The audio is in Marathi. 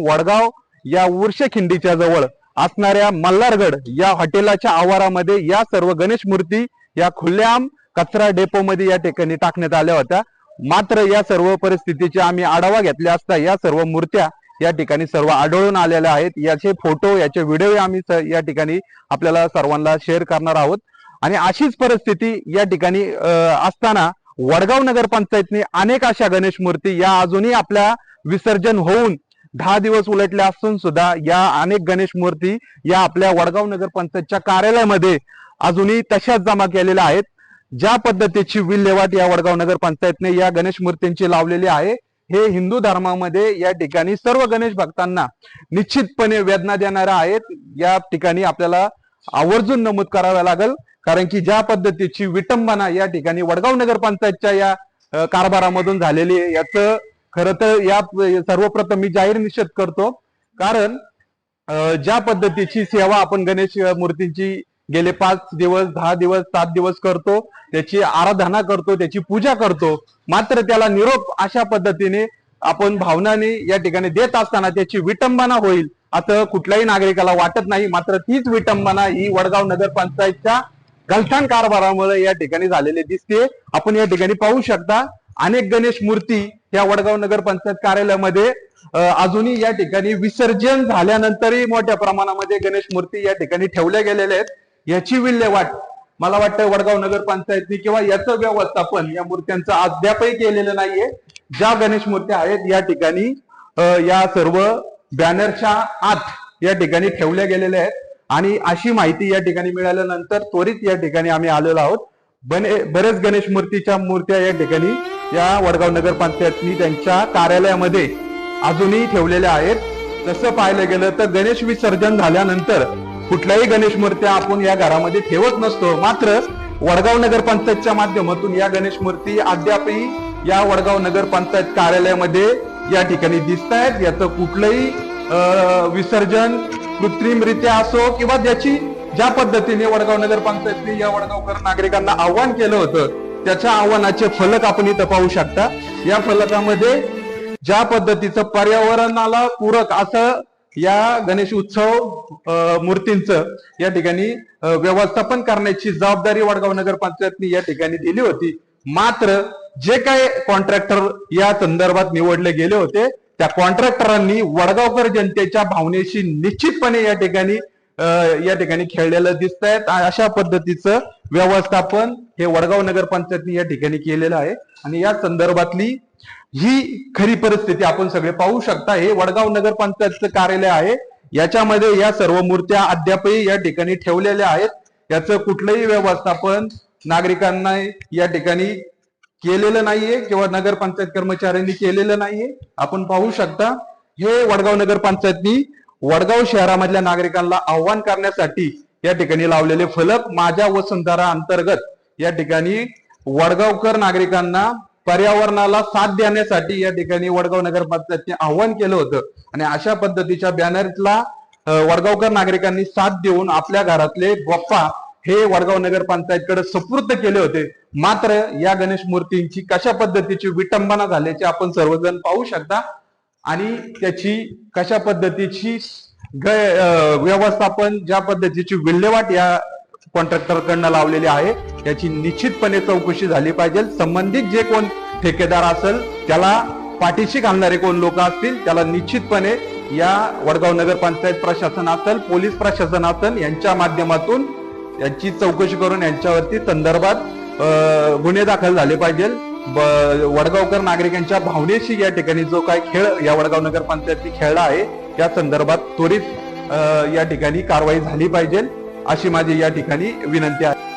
वडगाव या उर्ष खिंडीच्या जवळ असणाऱ्या मल्हारगड या हॉटेलाच्या आवारामध्ये या सर्व गणेश मूर्ती या खुल्याम कचरा डेपो मध्ये या ठिकाणी टाकण्यात आल्या होत्या. मात्र या सर्व परिस्थितीचे आम्ही आढावा घेतल्या असता या सर्व मूर्त्या या ठिकाणी सर्व आढळून आलेल्या आहेत. याचे फोटो याचे व्हिडिओ आम्ही स- या ठिकाणी आपल्याला सर्वांना शेअर करणार आहोत. आणि अशीच परिस्थिती या ठिकाणी असताना वडगाव नगरपंचायतने अनेक अशा गणेश मूर्ती या अजूनही आपल्या विसर्जन होऊन दहा दिवस उलटले असून सुद्धा या अनेक गणेश मूर्ती या आपल्या वडगाव नगरपंचायतच्या कार्यालयामध्ये अजूनही तशाच जमा केलेल्या आहेत. ज्या पद्धतीची विल्हेवाट या वडगाव नगरपंचायतने या गणेश मूर्तींची लावलेली आहे हे हिंदू धर्मामध्ये या ठिकाणी सर्व गणेश भक्तांना निश्चितपणे वेदना देणाऱ्या आहेत. या ठिकाणी आपल्याला आवर्जून नमूद करावं लागेल. कारण की ज्या पद्धतीची विटंबना या ठिकाणी वडगाव नगरपंचायतच्या या कारभारामधून झालेली आहे याचं खर तर या सर्वप्रथम मी जाहीर निषेध करतो कारण ज्या पद्धतीची सेवा आपण गणेश मूर्तींची गेले पाच दिवस दहा दिवस सात दिवस करतो त्याची आराधना करतो त्याची पूजा करतो मात्र त्याला निरोप अशा पद्धतीने आपण भावनाने या ठिकाणी देत असताना त्याची विटंबना होईल असं कुठल्याही नागरिकाला वाटत नाही मात्र तीच विटंबना ही वडगाव नगरपंचायतच्या गलथान कारभारामुळे या ठिकाणी झालेली दिसते. आपण या ठिकाणी पाहू शकता अनेक गणेश मूर्ती या वडगाव नगरपंचायत कार्यालयामध्ये अजूनही या ठिकाणी विसर्जन झाल्यानंतरही मोठ्या प्रमाणामध्ये गणेश मूर्ती या ठिकाणी ठेवल्या गेलेल्या आहेत. याची विल्हेवाट मला वाटतं वडगाव नगरपंचायतने किंवा याचं व्यवस्थापन या मूर्त्यांचं अद्यापही केलेलं नाहीये. ज्या गणेश मूर्त्या आहेत या ठिकाणी या सर्व बॅनरच्या आत या ठिकाणी ठेवल्या गेलेल्या आहेत. आणि अशी माहिती या ठिकाणी मिळाल्यानंतर त्वरित या ठिकाणी आम्ही आलेलो आहोत. बने बरेच गणेश मूर्तीच्या मूर्त्या या ठिकाणी या वडगाव नगरपंचायतनी त्यांच्या कार्यालयामध्ये अजूनही ठेवलेल्या आहेत. तसं पाहिलं गेलं तर गणेश विसर्जन झाल्यानंतर कुठल्याही गणेश मूर्त्या आपण या घरामध्ये ठेवत नसतो. मात्र वडगाव नगरपंचायतच्या माध्यमातून या गणेश मूर्ती अद्यापही या वडगाव नगरपंचायत कार्यालयामध्ये या ठिकाणी दिसत आहेत. याचं कुठलंही विसर्जन कृत्रिमरित्या असो किंवा ज्याची ज्या पद्धतीने वडगाव नगरपंचायतने या वडगावकर नागरिकांना आव्हान केलं होतं त्याच्या आव्हानाचे फलक आपण इथं पाहू शकता. या फलकामध्ये ज्या पद्धतीचं पर्यावरणाला पूरक असं या गणेश उत्सव मूर्तींचं या ठिकाणी व्यवस्थापन करण्याची जबाबदारी वडगाव नगरपंचायतने या ठिकाणी दिली होती. मात्र जे काही कॉन्ट्रॅक्टर या संदर्भात निवडले गेले होते त्या कॉन्ट्रॅक्टरांनी वडगावकर जनतेच्या भावनेशी निश्चितपणे या ठिकाणी या ठिकाणी खेळलेलं दिसत आहेत अशा पद्धतीचं व्यवस्थापन हे वडगाव नगरपंचायतनी या ठिकाणी केलेलं आहे. आणि या संदर्भातली ही खरी परिस्थिती आपण सगळे पाहू शकता. हे वडगाव नगरपंचायतचं कार्यालय आहे. याच्यामध्ये या सर्व मूर्त्या अद्यापही या ठिकाणी ठेवलेल्या आहेत. याचं कुठलंही व्यवस्थापन नागरिकांना या ठिकाणी केलेलं नाहीये किंवा नगरपंचायत कर्मचाऱ्यांनी केलेलं नाहीये. आपण पाहू शकता. हे वडगाव नगरपंचायतनी वडगाव शहरामधल्या नागरिकांना आव्हान करण्यासाठी या ठिकाणी लावलेले फलक माझ्या वसुंधरा अंतर्गत या ठिकाणी वडगावकर नागरिकांना पर्यावरणाला साथ देण्यासाठी या ठिकाणी वडगाव नगरपंचायतने आव्हान केलं होतं. आणि अशा पद्धतीच्या बॅनरला वडगावकर नागरिकांनी साथ देऊन आपल्या घरातले गप्पा हे वडगाव नगर पंचायतकडे सुपूर्द केले होते. मात्र या गणेश मूर्तींची कशा पद्धतीची विटंबना झाल्याची आपण सर्वजण पाहू शकता. आणि त्याची कशा पद्धतीची व्यवस्थापन ज्या पद्धतीची विल्हेवाट या कॉन्ट्रॅक्टरकडनं लावलेली आहे त्याची निश्चितपणे चौकशी झाली पाहिजे. संबंधित जे कोण ठेकेदार असेल त्याला पाठीशी घालणारे कोण लोक असतील त्याला निश्चितपणे या वडगाव नगरपंचायत प्रशासन असेल पोलीस प्रशासन असेल यांच्या माध्यमातून यांची चौकशी करून यांच्यावरती संदर्भात गुन्हे दाखल झाले पाहिजे. वडगावकर नागरिकांच्या भावनेशी या ठिकाणी जो काय खेळ या वडगाव नगरपंचायतनी खेळला आहे त्या संदर्भात त्वरित या ठिकाणी कारवाई झाली पाहिजे अशी माझी या ठिकाणी विनंती आहे.